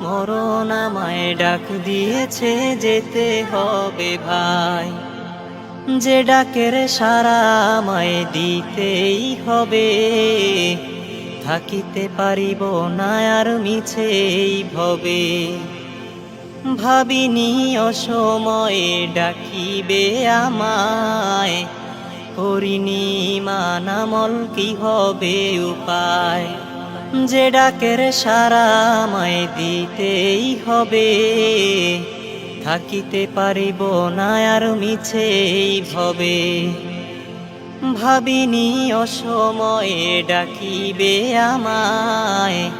মরণ আমায় ডাক দিয়েছে, যেতে হবে ভাই। যে ডাকের সারা আমায় দিতেই হবে। থাকিতে পারিব না আর মিছেই ভবে। ভাবিনি অসময়ে ডাকিবে আমায়। করিনি মানামল, কি হবে উপায়? যে ডাকের সারা দিতেই হবে। থাকিতে পারিব না আর মিছেই ভবে। ভাবিনি অসময়ে ডাকিবে আমায়।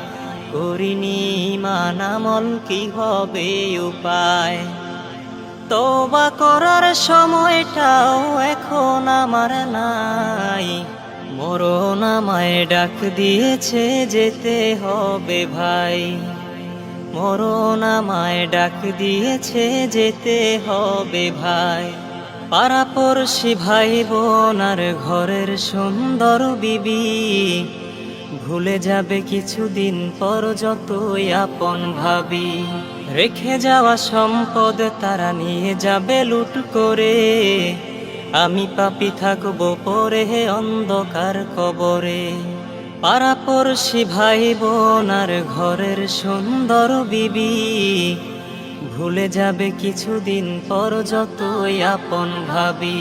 করিনি মানামল কি হবে উপায়। তবা করার সময়টাও এখন আমার নাই। মরণ আমায় ডাক দিয়েছে যেতে হবে ভাই। মরণ আমায় ডাক দিয়েছে যেতে হবে ভাই। পাড়াপড়শি ভাই বোন আর ঘরের সুন্দর বিবি, ভুলে যাবে কিছুদিন পর যতই আপন ভাবি। রেখে যাওয়া সম্পদ তারা নিয়ে যাবে লুট করে পাপি থাকব পরে অন্ধকার কবরে। পাড়াপড়শি ভাই বোন আর ঘরের সুন্দর বিবি, ভুলে যাবে কিছুদিন পর যতই আপন ভাবি।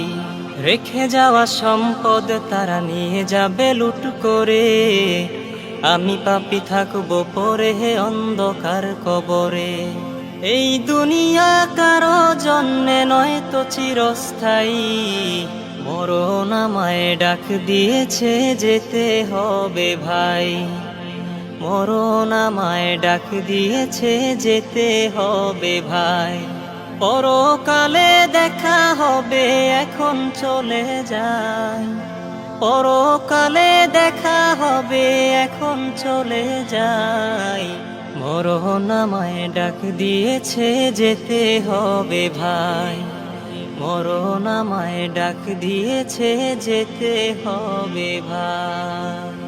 রেখে যাওয়া সম্পদ তারা নিয়ে যাবে লুট করে। আমি পাপি থাকব পরে হে অন্ধকার কবরে। এই দুনিয়া কারও জন্যে নয় তো চিরস্থায়ী। মরণ আমায় ডাক দিয়েছে যেতে হবে ভাই। মরণ আমায় ডাক দিয়েছে যেতে হবে ভাই। পরকালে দেখা হবে, এখন চলে যায় পরকালে দেখা হবে, এখন চলে যায় মরণ আমায় ডাক দিয়েছে যেতে হবে ভাই। মরণ আমায় ডাক দিয়েছে যেতে হবে ভাই।